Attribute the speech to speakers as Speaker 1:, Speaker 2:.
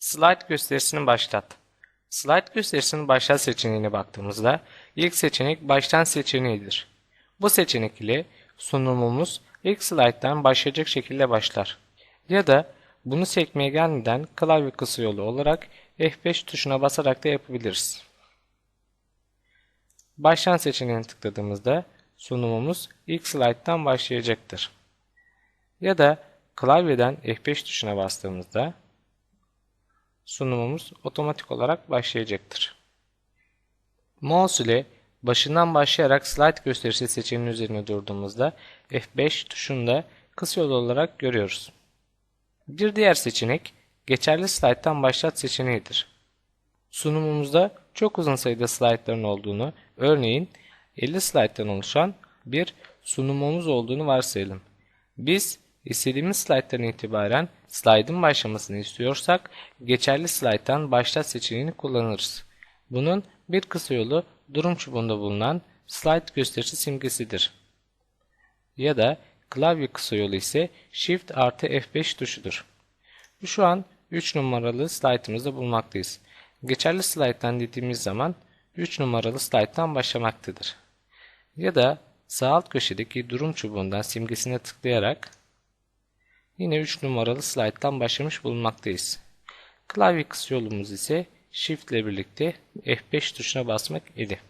Speaker 1: Slide gösterisini başlat. Slide gösterisinin başlat seçeneğine baktığımızda ilk seçenek baştan seçeneğidir. Bu seçenek ile sunumumuz ilk slayttan başlayacak şekilde başlar. Ya da bunu sekmeye gelmeden klavye kısa yolu olarak F5 tuşuna basarak da yapabiliriz. Baştan seçeneğine tıkladığımızda sunumumuz ilk slayttan başlayacaktır. Ya da klavyeden F5 tuşuna bastığımızda sunumumuz otomatik olarak başlayacaktır. Mouse ile başından başlayarak slide gösterisi seçeneğinin üzerine durduğumuzda F5 tuşunu da kısa yol olarak görüyoruz. Bir diğer seçenek geçerli slayttan başlat seçeneğidir. Sunumumuzda çok uzun sayıda slaytların olduğunu, örneğin 50 slayttan oluşan bir sunumumuz olduğunu varsayalım. Biz istediğimiz slayttan itibaren slaytın başlamasını istiyorsak geçerli slayttan başlat seçeneğini kullanırız. Bunun bir kısa yolu durum çubuğunda bulunan slide gösterisi simgesidir. Ya da klavye kısa yolu ise Shift artı F5 tuşudur. Şu an 3 numaralı slaytımızda bulmaktayız. Geçerli slayttan dediğimiz zaman 3 numaralı slayttan başlamaktadır. Ya da sağ alt köşedeki durum çubuğundan simgesine tıklayarak yine 3 numaralı slayttan başlamış bulunmaktayız. Klavye kısa yolumuz ise Shift ile birlikte F5 tuşuna basmak idi.